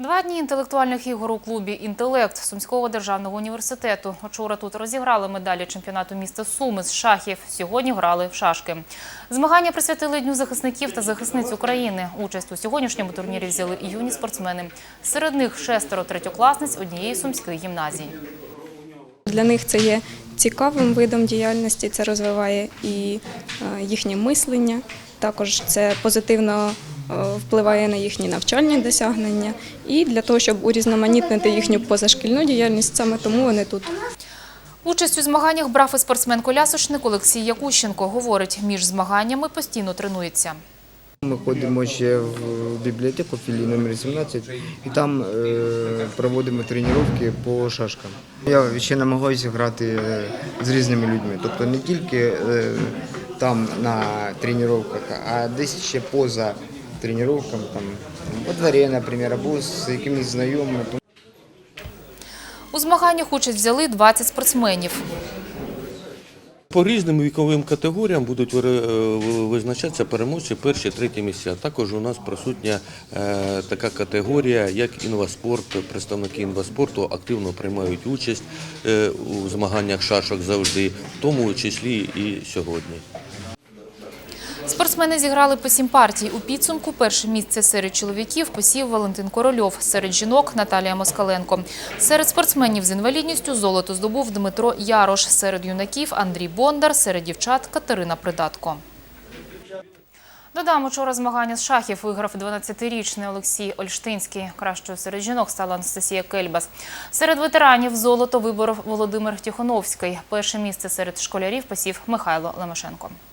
Два дні інтелектуальних ігор у клубі «Інтелект» Сумського державного університету. Вчора тут розіграли медалі чемпіонату міста Суми з шахів. Сьогодні грали в шашки. Змагання присвятили Дню захисників та захисниць України. Участь у сьогоднішньому турнірі взяли і юні спортсмени. Серед них шестеро третьокласниць однієї сумської гімназії. Для них це є цікавим видом діяльності, це розвиває і е, їхнє мислення. Також це позитивно впливає на їхні навчальні досягнення. І для того, щоб урізноманітнити їхню позашкільну діяльність, саме тому вони тут. Участь у змаганнях брав і спортсмен-колясочник Олексій Якущенко. Говорить, між змаганнями постійно тренується. Ми ходимо ще в бібліотеку філії номер 17 і там е, проводимо тренування по шашкам. Я ще намагаюся грати е, з різними людьми, тобто не тільки е, там на тренуваннях, а десь ще поза тренуванням, там во дворі, наприклад, або з якимись знайомими. У змаганнях участь взяли 20 спортсменів. По різним віковим категоріям будуть е, визначатися переможці перші, треті місця. Також у нас присутня е, така категорія, як інваспорт. Представники інваспорту активно приймають участь е, у змаганнях шашок завжди, в тому числі і сьогодні. Спортсмени зіграли по сім партій. У підсумку перше місце серед чоловіків посів Валентин Корольов, серед жінок – Наталія Москаленко. Серед спортсменів з інвалідністю золото здобув Дмитро Ярош, серед юнаків – Андрій Бондар, серед дівчат – Катерина Придатко. Додам, учора змагання з шахів виграв 12-річний Олексій Ольштинський. Кращою серед жінок стала Анастасія Кельбас. Серед ветеранів золото виборов Володимир Тихоновський. Перше місце серед школярів посів Михайло Лемешенко.